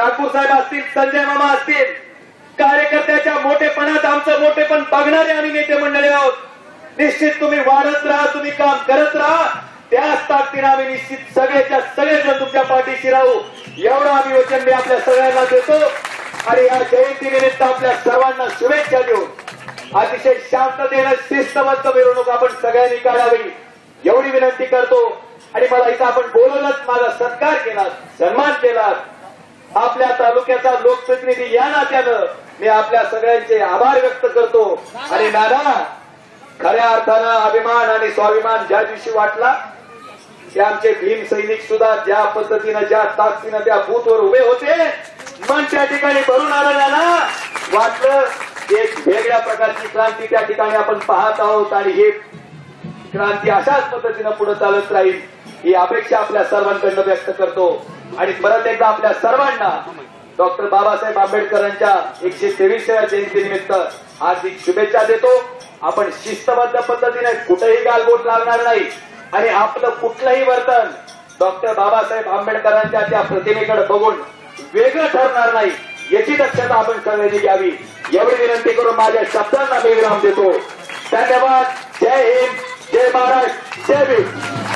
ठाकूर साहेब असतील संजय मामा असतील कार्यकर्त्याच्या मोठेपणात आमचं मोठेपण बघणारे आम्ही नेते मंडळी आहोत. निश्चित तुम्ही वाढत राहा तुम्ही काम करत राहा. त्याच ताकदीनं आम्ही निश्चित सगळेच्या सगळेजण तुमच्या पाठीशी राहू. एवढं आम्ही वचन मी आपल्या सगळ्यांना देतो. आणि या जयंतीनिमित्त आपल्या सर्वांना शुभेच्छा देऊ अतिशय शांततेनं शिस्तबद्ध मिरवणूक आपण सगळ्यांनी काढावी. एवढी विनंती करतो. आणि मला इथं आपण बोलवलंच माझा सत्कार केला सन्मान केला आपल्या तालुक्याचा लोकप्रतिनिधी या नात्यानं मी आपल्या सगळ्यांचे आभार व्यक्त करतो. आणि दादा खऱ्या अर्थानं अभिमान आणि स्वाभिमान ज्या दिवशी वाटला ते आमचे भीम सैनिक सुद्धा ज्या पद्धतीनं ज्या ताकदीनं त्या बूथवर उभे होते मन त्या ठिकाणी भरून आलं ना वाटलं एक वेगळ्या प्रकारची क्रांती त्या ठिकाणी आपण पाहत आहोत आणि हे क्रांती अशाच पद्धतीनं पुढे चालत राहील ही अपेक्षा आपल्या सर्वांकडनं व्यक्त करतो. आणि परत एकदा आपल्या सर्वांना डॉक्टर बाबासाहेब आंबेडकरांच्या एकशे तेवीसव्या जयंतीनिमित्त हार्दिक शुभेच्छा देतो. आपण शिस्तबद्ध पद्धतीने कुठेही गालबोट लागणार नाही. आणि आपलं कुठलंही वर्तन डॉक्टर बाबासाहेब आंबेडकरांच्या त्या प्रतिमेकडे बघून वेगळं ठरणार नाही. याची दक्षता आपण सगळ्यांनी घ्यावी. एवढी विनंती करून माझ्या शब्दांना मी विराम देतो. धन्यवाद. जय हिंद. जय महाराष्ट्र. जय भीम.